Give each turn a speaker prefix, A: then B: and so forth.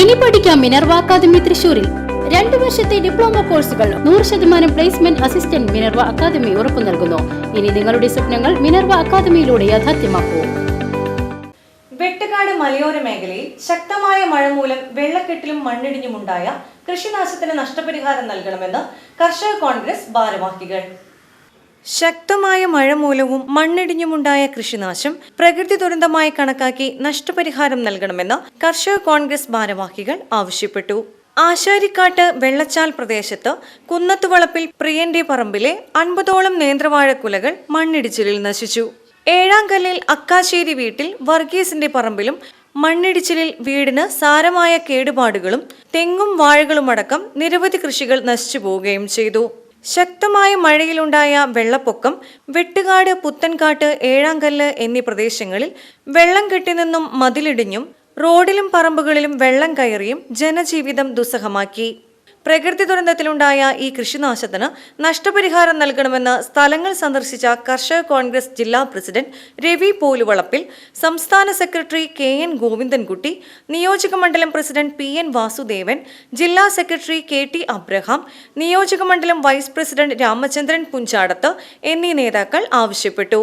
A: ഇനി പഠിക്കാം Minerva academy തൃശൂരിൽ രണ്ടു വർഷത്തെ ഡിപ്ലോമ കോഴ്സുകൾ നൂറ് ശതമാനം പ്ലേസ്മെന്റ് അസിസ്റ്റന്റ് മിനർവ അക്കാദമി ഉറപ്പു നൽകുന്നു. ഇനി നിങ്ങളുടെ സ്വപ്നങ്ങൾ മിനർവ അക്കാദമിയിലൂടെ യാഥാർത്ഥ്യമാക്കൂ.
B: വെട്ടുകാട് മലയോര മേഖലയിൽ ശക്തമായ മഴ മൂലം വെള്ളക്കെട്ടിലും മണ്ണിടിഞ്ഞുമുണ്ടായ കൃഷിനാശത്തിന് നഷ്ടപരിഹാരം നൽകണമെന്ന് കർഷക കോൺഗ്രസ് ഭാരവാഹികൾ. ശക്തമായ മഴ മൂലവും മണ്ണിടിഞ്ഞുമുണ്ടായ കൃഷിനാശം പ്രകൃതി ദുരന്തമായി കണക്കാക്കി നഷ്ടപരിഹാരം നൽകണമെന്ന് കർഷക കോൺഗ്രസ് ഭാരവാഹികൾ ആവശ്യപ്പെട്ടു. ആശാരിക്കാട്ട് വെള്ളച്ചാൽ പ്രദേശത്ത് കുന്നത്തുവളപ്പിൽ പ്രിയന്റെ പറമ്പിലെ അൻപതോളം നേന്ത്രവാഴക്കുലകൾ മണ്ണിടിച്ചിലിൽ നശിച്ചു. ഏഴാംകല്ലിൽ അക്കാശ്ശേരി വീട്ടിൽ വർഗീസിന്റെ പറമ്പിലും മണ്ണിടിച്ചിലിൽ വീടിന് സാരമായ കേടുപാടുകളും തെങ്ങും വാഴകളുമടക്കം നിരവധി കൃഷികൾ നശിച്ചു പോവുകയും ചെയ്തു. ശക്തമായ മഴയിലുണ്ടായ വെള്ളപ്പൊക്കം വെട്ടുകാട് പുത്തൻകാട്ട് ഏഴാങ്കല്ല് എന്നീ പ്രദേശങ്ങളിൽ വെള്ളം കെട്ടിനിന്നും മതിലിടിഞ്ഞും റോഡിലും പറമ്പുകളിലും വെള്ളം കയറിയും ജനജീവിതം ദുസ്സഹമാക്കി. പ്രകൃതി ദുരന്തത്തിലുണ്ടായ ഈ കൃഷിനാശത്തിന് നഷ്ടപരിഹാരം നൽകണമെന്ന് സ്ഥലങ്ങൾ സന്ദർശിച്ച കർഷക കോൺഗ്രസ് ജില്ലാ പ്രസിഡന്റ് രവി പോലുവളപ്പിൽ സംസ്ഥാന സെക്രട്ടറി കെ എൻ ഗോവിന്ദൻകുട്ടി നിയോജക മണ്ഡലം പ്രസിഡന്റ് പി എൻ വാസുദേവൻ ജില്ലാ സെക്രട്ടറി കെ ടി അബ്രഹാം നിയോജക മണ്ഡലം വൈസ് പ്രസിഡന്റ് രാമചന്ദ്രൻ പുഞ്ചാടത്ത് എന്നീ നേതാക്കൾ ആവശ്യപ്പെട്ടു.